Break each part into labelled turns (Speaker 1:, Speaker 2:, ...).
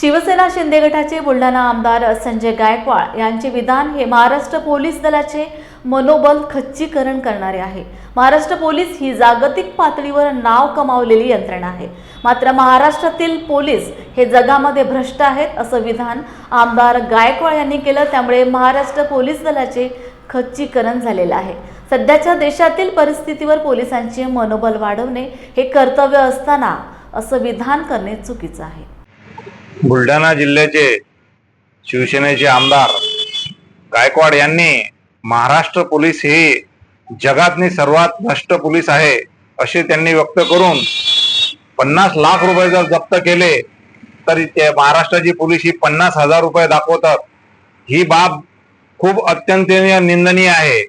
Speaker 1: शिवसेना शिंदे गटाचे बुलढाणा आमदार संजय गायकवाड यांचे विधान हे महाराष्ट्र पोलीस दलाचे मनोबल खच्चीकरण करणारे आहे. महाराष्ट्र पोलीस ही जागतिक पातळीवर नाव कमावलेली यंत्रणा आहे. मात्र महाराष्ट्रातील पोलीस हे जगामध्ये भ्रष्ट आहेत असं विधान आमदार गायकवाड यांनी केलं. त्यामुळे महाराष्ट्र पोलीस दलाचे खच्चीकरण झालेलं आहे. सध्याच्या देशातील परिस्थितीवर पोलिसांचे मनोबल वाढवणे हे कर्तव्य असताना असं विधान करणे चुकीचं आहे.
Speaker 2: बुलढाणा जिल्ह्याचे शिवसेनेचे आमदार गायकवाड यांनी महाराष्ट्र पोलीस ही जगातनी सर्वात भ्रष्ट पोलीस आहे असे त्यांनी व्यक्त करून पन्नास लाख रुपये जर जप्त केले तरी ते महाराष्ट्राची पोलीस ही पन्नास हजार रुपये दाखवतात. ही बाब खूप अत्यंत निंदनीय आहे.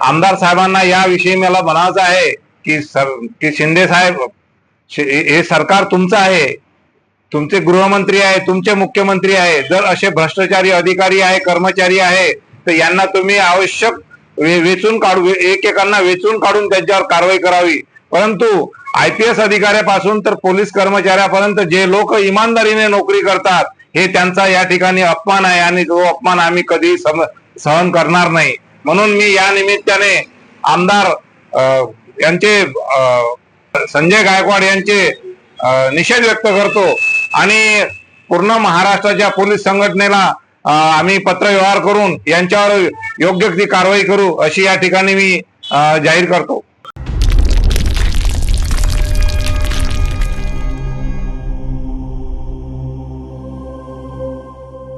Speaker 2: आमदार साहेबांना याविषयी मला म्हणायचं आहे की सर की शिंदे साहेब हे सरकार तुमचं आहे. तुमचे गृहमंत्री आहे तुमचे मुख्यमंत्री आहे जर असे भ्रष्टाचारी अधिकारी आहे कर्मचारी आहे तर यांना तुम्ही आवश्यक वेचून काढू एकेकांना वेचून काढून त्यांच्यावर कारवाई करावी. परंतु आय पी एस अधिकाऱ्यापासून तर पोलीस कर्मचाऱ्यापर्यंत जे लोक इमानदारीने नोकरी करतात हे त्यांचा या ठिकाणी अपमान आहे आणि तो अपमान आम्ही कधी सम- सहन करणार नाही. म्हणून मी या निमित्ताने आमदार यांचे संजय गायकवाड यांचे निषेध व्यक्त करतो. आणि पूर्ण महाराष्ट्राच्या पोलीस संघटनेला आम्ही पत्रव्यवहार करून यांच्यावर योग्य ती कारवाई करू अशी या ठिकाणी मी जाहीर करतो.